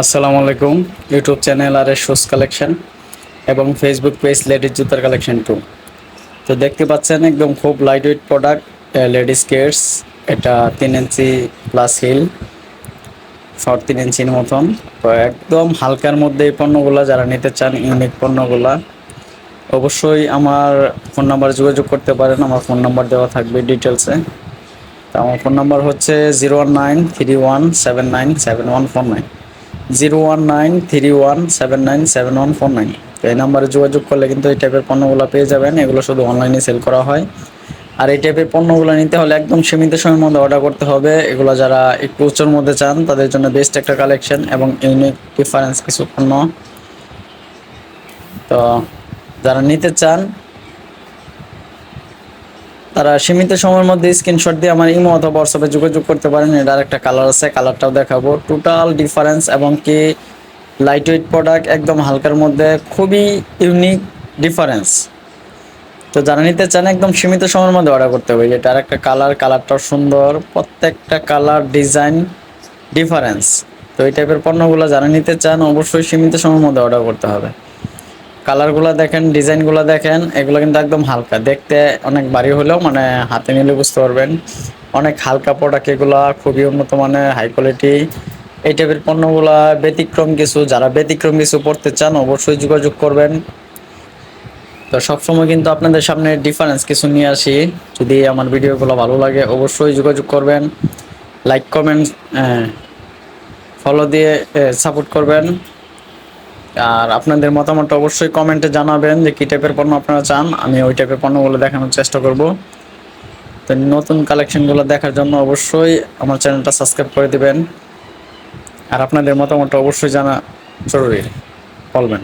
আসসালামু আলাইকুম YouTube channel আর শুজ কালেকশন এবং ফেসবুক পেজ লেডিস জুতার কালেকশন টু তো দেখতে পাচ্ছেন একদম খুব light weight product ladies cares এটা তিন ইঞ্চি প্লাস হিল শর্ট তিন ইঞ্চির মতন। তো একদম হালকার মধ্যে এই পণ্যগুলো, যারা নিতে চান ইউনিক পণ্যগুলা, অবশ্যই আমার ফোন নাম্বার যোগাযোগ করতে পারেন। আমার ফোন নাম্বার দেওয়া থাকবে ডিটেলসে তো আমার ফোন নাম্বার হচ্ছে zero one nine three one seven nine seven one four nine zero one nine three one seven nine seven one four nine. তো এই নাম্বারে যোগাযোগ করলে কিন্তু এই টাইপের পণ্যগুলো পেয়ে যাবেন। এগুলো শুধু অনলাইনে সেল করা হয়। আর এই টাইপের পণ্যগুলো নিতে হলে একদম সীমিত সময়ের মধ্যে অর্ডার করতে হবে। এগুলো যারা একটু উচ্চর মধ্যে চান, তাদের জন্য বেস্ট একটা কালেকশন এবং ইউনিক ডিফারেন্স কিছু পণ্য। তো যারা নিতে চান তারা সীমিত সময়ের মধ্যে স্ক্রিনশট দিয়ে আমার ইমো অথবা হোয়াটসঅ্যাপে যোগাযোগ করতে পারেন। এটার একটা কালার আছে কালারটাও দেখাবো। টোটাল ডিফারেন্স এবং কি লাইট ওয়েট প্রোডাক্ট একদম হালকার মধ্যে খুবই ইউনিক ডিফারেন্স তো যারা নিতে চান, একদম সীমিত সময়ের মধ্যে অর্ডার করতে হবে। এটার একটা কালার কালারটাও সুন্দর। প্রত্যেকটা কালার ডিজাইন ডিফারেন্স তো এই টাইপের পণ্যগুলো যারা নিতে চান, অবশ্যই সীমিত সময়ের মধ্যে অর্ডার করতে হবে। কালারগুলো দেখেন, ডিজাইনগুলো দেখেন, এগুলো কিন্তু একদম হালকা। দেখতে অনেক ভারী হলেও মানে হাতে নিলে বুঝতে পারবেন। অনেক হালকা প্রোডাক্ট এগুলো, খুবই উন্নত মানের হাই কোয়ালিটি এই টাইপের পণ্যগুলো ব্যতিক্রম কিছু, যারা ব্যতিক্রম কিছু পড়তে চান অবশ্যই যোগাযোগ করবেন। তো সবসময় কিন্তু আপনাদের সামনে ডিফারেন্স কিছু নিয়ে আসি। যদি আমার ভিডিওগুলো ভালো লাগে, অবশ্যই যোগাযোগ করবেন। লাইক কমেন্ট ফলো দিয়ে সাপোর্ট করবেন। আর আপনাদের মতামতটা অবশ্যই কমেন্টে জানাবেন যে কী টাইপের পণ্য আপনারা চান। আমি ওই টাইপের পণ্যগুলো দেখানোর চেষ্টা করব। তো নতুন কালেকশনগুলো দেখার জন্য অবশ্যই আমার চ্যানেলটা সাবস্ক্রাইব করে দেবেন। আর আপনাদের মতামতটা অবশ্যই জানা জরুরি। বলবেন।